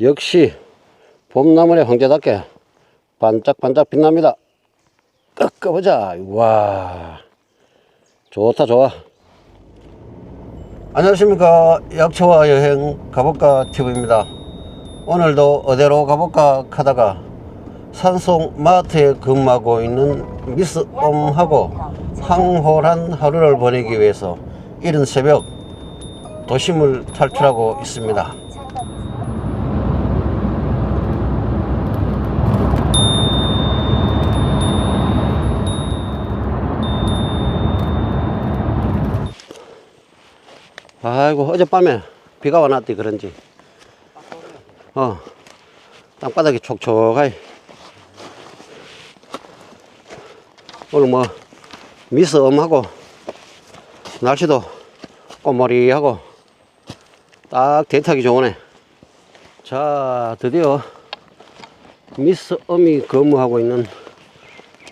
역시 봄나물의 황제답게 반짝반짝 빛납니다. 꺾어보자. 와, 좋다 좋아. 안녕하십니까 약초와 여행 가볼까 TV입니다. 오늘도 어디로 가볼까 하다가 산속 마트에 근무하고 있는 미스 엄하고 황홀한 하루를 보내기 위해서 이른 새벽 도심을 탈출하고 있습니다. 아이고 어젯밤에 비가 와놨더니 그런지. 어 땅바닥이 촉촉하이. 오늘 뭐 미스엄하고 날씨도 꼬머리하고 딱 데이트하기 좋으네. 자 드디어 미스엄이 근무하고 있는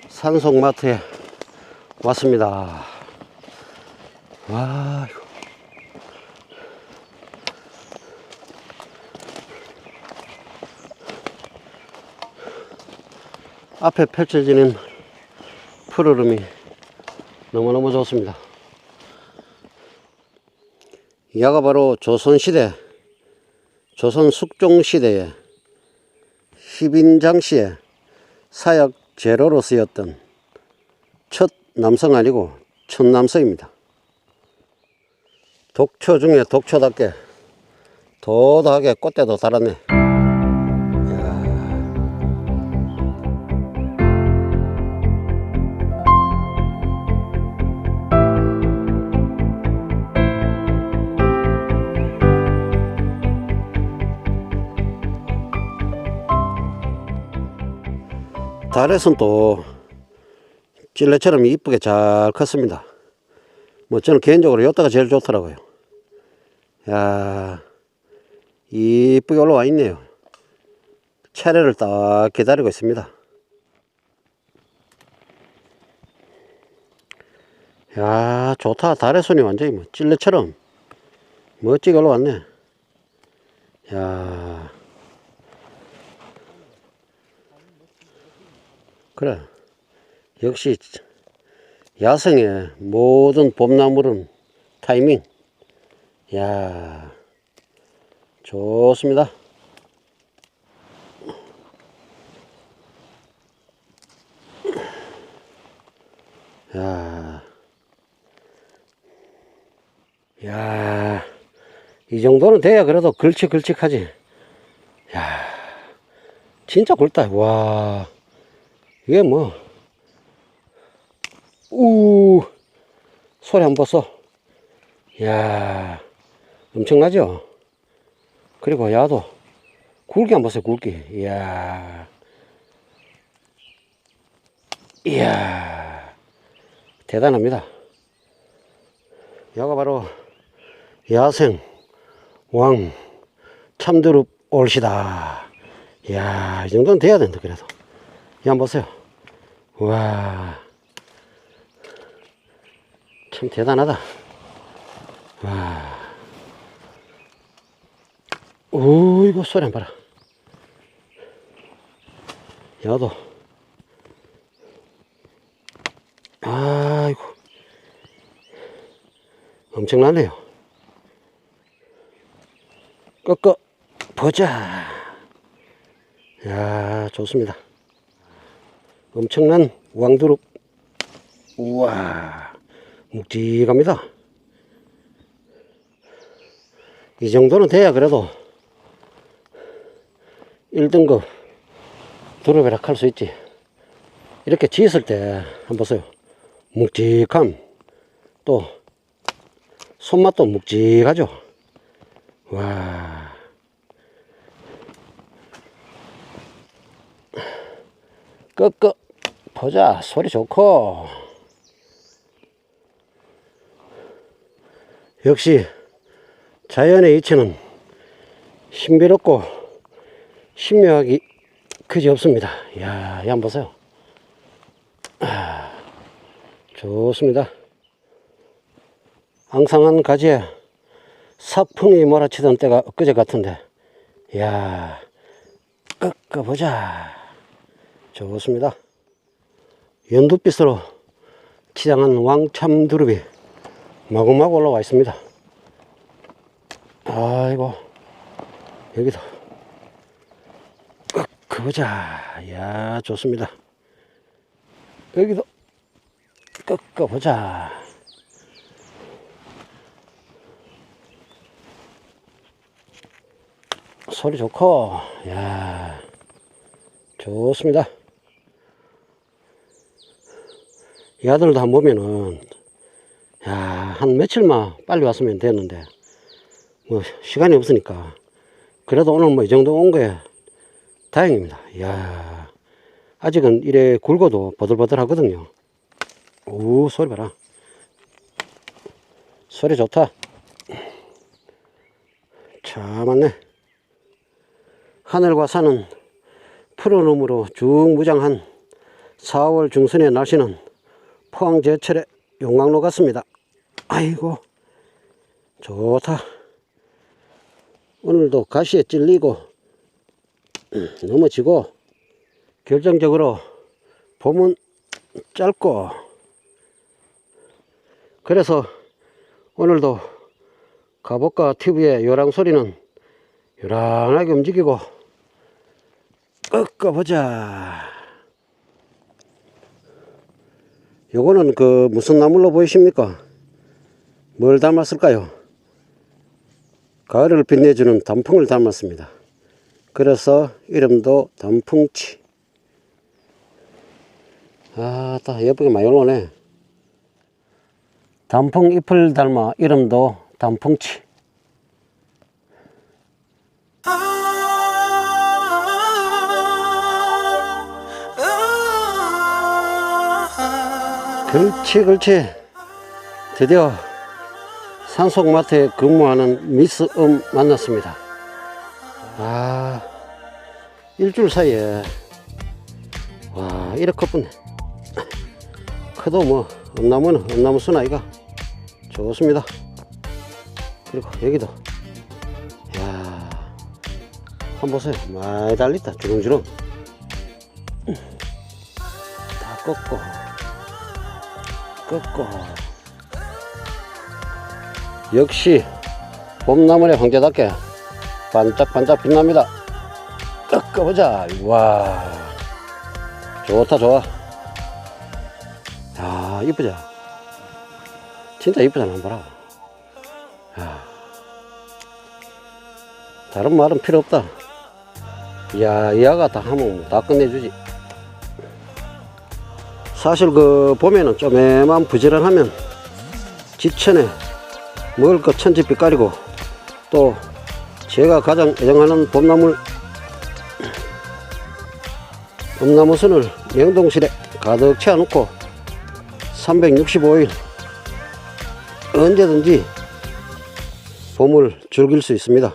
산속마트에 왔습니다. 와 앞에 펼쳐지는 푸르름이 너무너무 좋습니다. 야가 바로 조선시대, 조선 숙종시대에 십인장시에 사약 제로로 쓰였던 첫 남성 아니고 첫 남성입니다. 독초 중에 독초답게 도도하게 꽃대도 달았네. 달에선 또 찔레처럼 이쁘게 잘 컸습니다. 뭐 저는 개인적으로 요따가 제일 좋더라고요. 야 이쁘게 올라와 있네요. 차례를 딱 기다리고 있습니다. 야 좋다 달의 손이 완전히 뭐 찔레처럼 멋지게 올라왔네. 야 그래. 역시 야생의 모든 봄나물은 타이밍. 야 좋습니다. 야, 야, 이 정도는 돼야 그래도 걸쭉걸쭉하지. 야, 진짜 굵다. 와. 이게 뭐, 우, 소리 한번 봤어. 이야, 엄청나죠? 그리고 야도, 굵기 한번 봤어요, 굵기. 이야, 이야, 대단합니다. 야가 바로 야생 왕 참두릅 올시다. 이야, 이 정도는 돼야 된다, 그래도. 이 한번 보세요. 와. 참 대단하다. 와. 오, 이거 소리 한 봐라. 야도. 아이고. 엄청나네요. 꺾어 보자. 야, 좋습니다. 엄청난 왕두릅. 우와, 묵직합니다. 이 정도는 돼야 그래도 1등급 두릅이라 할수 있지. 이렇게 지었을 때, 한번 보세요. 묵직함. 또, 손맛도 묵직하죠. 와. 끄끄 보자. 소리 좋고. 역시 자연의 이치는 신비롭고 신묘하기 그지 없습니다. 이야 이 한번 보세요. 아, 좋습니다. 앙상한 가지에 사풍이 몰아치던 때가 엊그제 같은데. 이야, 꺾어보자. 좋습니다. 연두빛으로 치장한 왕참 두릅이 마구마구 올라와 있습니다. 아이고, 여기도 꺾어보자. 이야, 좋습니다. 여기도 꺾어보자. 소리 좋고, 야 좋습니다. 이 아들도 한번 보면은, 야, 한 며칠만 빨리 왔으면 됐는데, 뭐, 시간이 없으니까. 그래도 오늘 뭐 이 정도 온 거에 다행입니다. 야 아직은 이래 굵어도 버들버들 하거든요. 오, 소리 봐라. 소리 좋다. 참 많네. 하늘과 산은 푸른 음으로 쭉 무장한 4월 중순의 날씨는 포항 제철의 용광로 같습니다. 아이고, 좋다. 오늘도 가시에 찔리고 음, 넘어지고 결정적으로 봄은 짧고 그래서 오늘도 가복과 TV의 요랑 소리는 요란하게 움직이고 꺾어보자 요거는 그 무슨 나물로 보이십니까? 뭘 닮았을까요? 가을을 빛내주는 단풍을 닮았습니다. 그래서 이름도 단풍치. 아따 예쁘게 많이 올라오네. 단풍 잎을 닮아 이름도 단풍치 그렇지 그렇지. 드디어 산속마트에 근무하는 미스 음 만났습니다. 아 일주일 사이에. 와 이렇게 컸네. 커도 뭐 엄나무는 엄나무 순아이가. 좋습니다. 그리고 여기도. 야 한번 보세요. 많이 달렸다. 주렁주렁. 다 꺾고 꺾고. 역시 봄나물의 황제답게 반짝반짝 빛납니다. 꺾어보자 와. 좋다 좋아. 야 이쁘죠? 진짜 이쁘잖아 한번 봐라. 야. 다른 말은 필요 없다. 야 이하가 다 하면 다 끝내주지 사실 그 봄에는 쪼매만 부지런하면 지천에 먹을 것 천지빛 가리고 또 제가 가장 애정하는 봄나물 엄나무순을 냉동실에 가득 채워놓고 365일 언제든지 봄을 즐길 수 있습니다.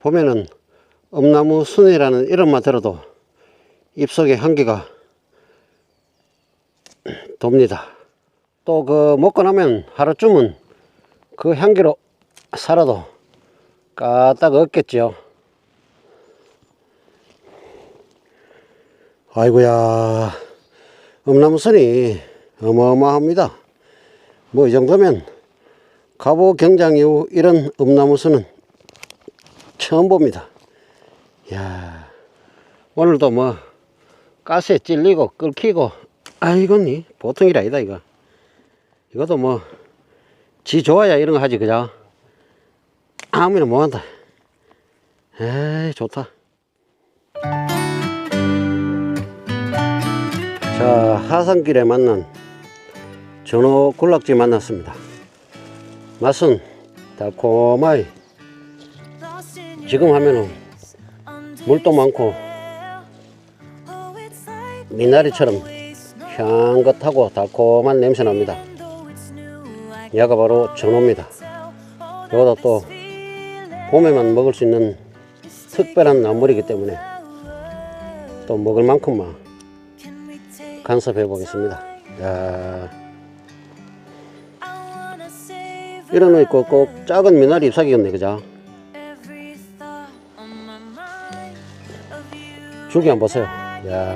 봄에는 엄나무 순이라는 이름만 들어도 입속에 향기가 돕니다. 또 그 먹고 나면 하루쯤은 그 향기로 살아도 까딱 없겠죠. 아이고야, 엄나무선이 어마어마합니다. 뭐 이 정도면 갑오 경장 이후 이런 엄나무선은 처음 봅니다. 야 오늘도 뭐 가스에 찔리고 끓기고 아 이건 니 보통 일 아니다 이거. 이것도 뭐 지 좋아야 이런 거 하지 그죠? 아무나 못한다. 에이 좋다. 자 하산길에 만난 전어 군락지 만났습니다. 맛은 달콤하이 지금 하면은 물도 많고 미나리처럼 향긋하고 달콤한 냄새 납니다. 야가 바로 전어입니다. 이거다 또 봄에만 먹을 수 있는 특별한 나물이기 때문에 또 먹을 만큼만 간섭해 보겠습니다. 이런 거 있고 꼭 작은 미나리 잎사귀겠네 그죠? 죽이 한번 보세요. 야,